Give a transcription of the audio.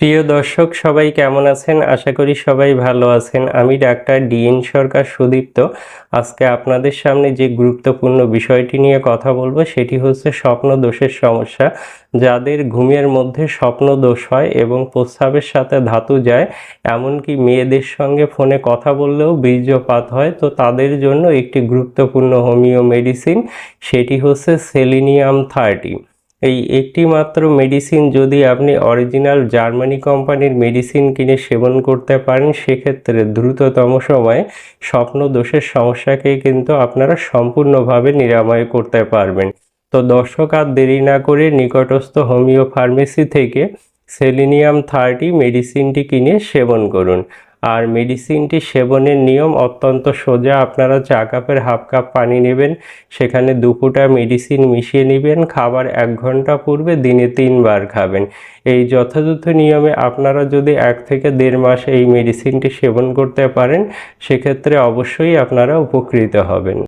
প্রিয় দর্শক, সবাই কেমন আছেন? আশা করি সবাই ভালো আছেন। আমি ডাক্তার ডিএন সরকার সুদীপ্ত। আজকে আপনাদের সামনে যে গুরুত্বপূর্ণ বিষয়টি নিয়ে কথা বলব, সেটি হচ্ছে স্বপ্ন দোষের সমস্যা। যাদের ঘুমের মধ্যে স্বপ্ন দোষ হয় এবং প্রস্রাবের সাথে ধাতু যায়, এমনকি মেয়েদের সঙ্গে ফোনে কথা বললেও বীর্যপাত হয়, তো তাদের জন্য একটি গুরুত্বপূর্ণ হোমিও মেডিসিন, সেটি হচ্ছে সেলিনিয়াম থার্টি। এই একটি মাত্র মেডিসিন যদি আপনি অরিজিনাল জার্মানি কোম্পানির মেডিসিন কিনে সেবন করতে পারেন, সেক্ষেত্রে দ্রুততম সময়ে স্বপ্ন দোষের সমস্যাকে কিন্তু আপনারা সম্পূর্ণভাবে নিরাময় করতে পারবেন। তো দর্শক, আর দেরি না করে নিকটস্থ হোমিও ফার্মেসি থেকে সেলিনিয়াম থার্টি মেডিসিনটি কিনে সেবন করুন। আর মেডিসিনটি সেবনের নিয়ম অত্যন্ত সোজা। আপনারা চা কাপের হাফ কাপ পানি নেবেন, সেখানে দু ফোঁটা মেডিসিন মিশিয়ে নেবেন, খাবার এক ঘণ্টা পূর্বে দিনে তিনবার খাবেন। এই যথাযথ নিয়মে আপনারা যদি এক থেকে দেড় মাস এই মেডিসিনটি সেবন করতে পারেন, সেক্ষেত্রে অবশ্যই আপনারা উপকৃত হবেন।